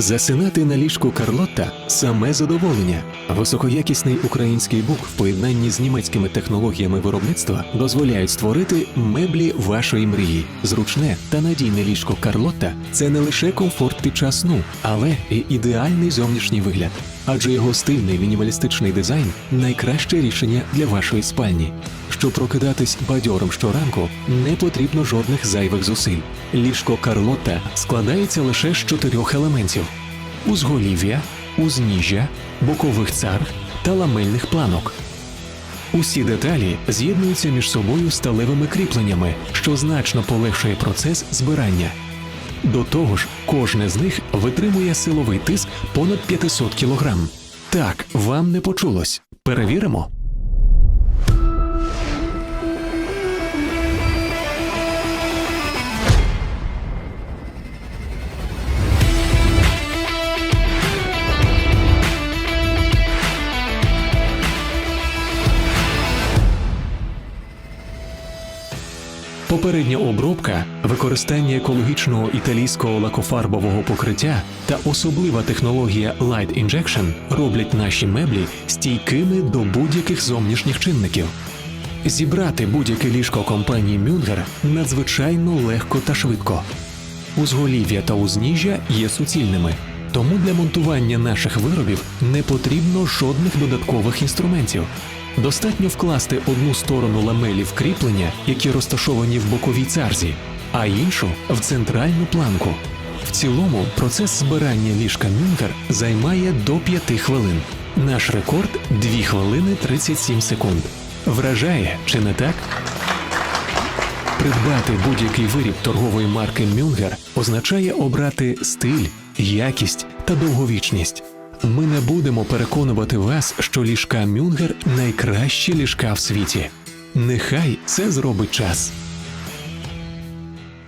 Засинати на ліжку Карлотта саме задоволення. Високоякісний український бук в поєднанні з німецькими технологіями виробництва дозволяють створити меблі вашої мрії. Зручне та надійне ліжко Карлотта це не лише комфорт під час сну, але і ідеальний зовнішній вигляд. Адже його стильний мінімалістичний дизайн найкраще рішення для вашої спальні. Щоб прокидатись бадьорим щоранку, не потрібно жодних зайвих зусиль. Ліжко Карлотта складається лише з чотирьох елементів: узголів'я, узніжжя, бокових цар та ламельних планок. Усі деталі з'єднуються між собою сталевими кріпленнями, що значно полегшує процес збирання. До того ж, кожне з них витримує силовий тиск понад 500 кг. Так, вам не почулось. Перевіримо. Попередня обробка, використання екологічного італійського лакофарбового покриття та особлива технологія Light Injection роблять наші меблі стійкими до будь-яких зовнішніх чинників. Зібрати будь-яке ліжко компанії Мюнгер надзвичайно легко та швидко. Узголів'я та узніжжя є суцільними, тому для монтування наших виробів не потрібно жодних додаткових інструментів. Достатньо вкласти одну сторону ламелів кріплення, які розташовані в боковій царзі, а іншу в центральну планку. В цілому процес збирання ліжка Мюнгер займає до 5 хвилин. Наш рекорд 2 хвилини 37 секунд. Вражає, чи не так? Придбати будь-який виріб торгової марки Мюнгер означає обрати стиль, якість та довговічність. Ми не будемо переконувати вас, що ліжка Мюнгер найкращі ліжка в світі. Нехай це зробить час.